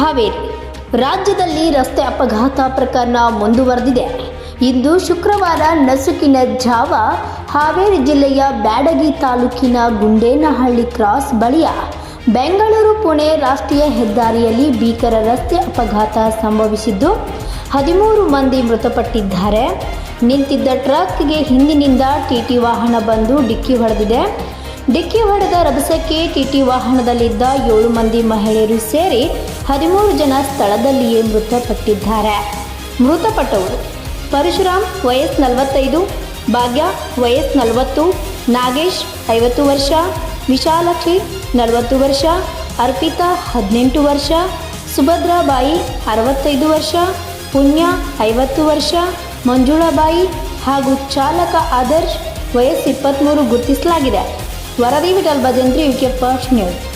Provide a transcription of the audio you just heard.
ಹಾವೇರಿ. ರಾಜ್ಯದಲ್ಲಿ ರಸ್ತೆ ಅಪಘಾತ ಪ್ರಕರಣ ಮುಂದುವರೆದಿದೆ. ಇಂದು ಶುಕ್ರವಾರ ನಸುಕಿನ ಜಾವ ಹಾವೇರಿ ಜಿಲ್ಲೆಯ ಬ್ಯಾಡಗಿ ತಾಲೂಕಿನ ಗುಂಡೇನಹಳ್ಳಿ ಕ್ರಾಸ್ ಬಳಿಯ ಬೆಂಗಳೂರು ಪುಣೆ ರಾಷ್ಟ್ರೀಯ ಹೆದ್ದಾರಿಯಲ್ಲಿ ಭೀಕರ ರಸ್ತೆ ಅಪಘಾತ ಸಂಭವಿಸಿದ್ದು, ಹದಿಮೂರು ಮಂದಿ ಮೃತಪಟ್ಟಿದ್ದಾರೆ. ನಿಂತಿದ್ದ ಟ್ರಕ್ಗೆ ಹಿಂದಿನಿಂದ ಟಿಟಿ ವಾಹನ ಬಂದು ಡಿಕ್ಕಿ ಹೊಡೆದಿದೆ. ಡಿಕ್ಕಿ ಹೊಡೆದ ರಭಸಕ್ಕೆ ಟಿಟಿ ವಾಹನದಲ್ಲಿದ್ದ ಏಳು ಮಂದಿ ಮಹಿಳೆಯರು ಸೇರಿ ಹದಿಮೂರು ಜನ ಸ್ಥಳದಲ್ಲಿಯೇ ಮೃತಪಟ್ಟಿದ್ದಾರೆ. ಮೃತಪಟ್ಟವರು ಪರಶುರಾಮ್ ವಯಸ್ ನಲವತ್ತೈದು, ಭಾಗ್ಯ ವಯಸ್ ನಲವತ್ತು, ನಾಗೇಶ್ ಐವತ್ತು ವರ್ಷ, ವಿಶಾಲಕ್ಷಿ ನಲವತ್ತು ವರ್ಷ, ಅರ್ಪಿತಾ ಹದಿನೆಂಟು ವರ್ಷ, ಸುಭದ್ರಾಬಾಯಿ ಅರವತ್ತೈದು ವರ್ಷ, ಪುಣ್ಯ ಐವತ್ತು ವರ್ಷ, ಮಂಜುಳಾಬಾಯಿ ಹಾಗೂ ಚಾಲಕ ಆದರ್ಶ್ ವಯಸ್ಸು ಇಪ್ಪತ್ತ್ಮೂರು ಗುರುತಿಸಲಾಗಿದೆ. ವರದಿ Vithal Bhajantri UK First News.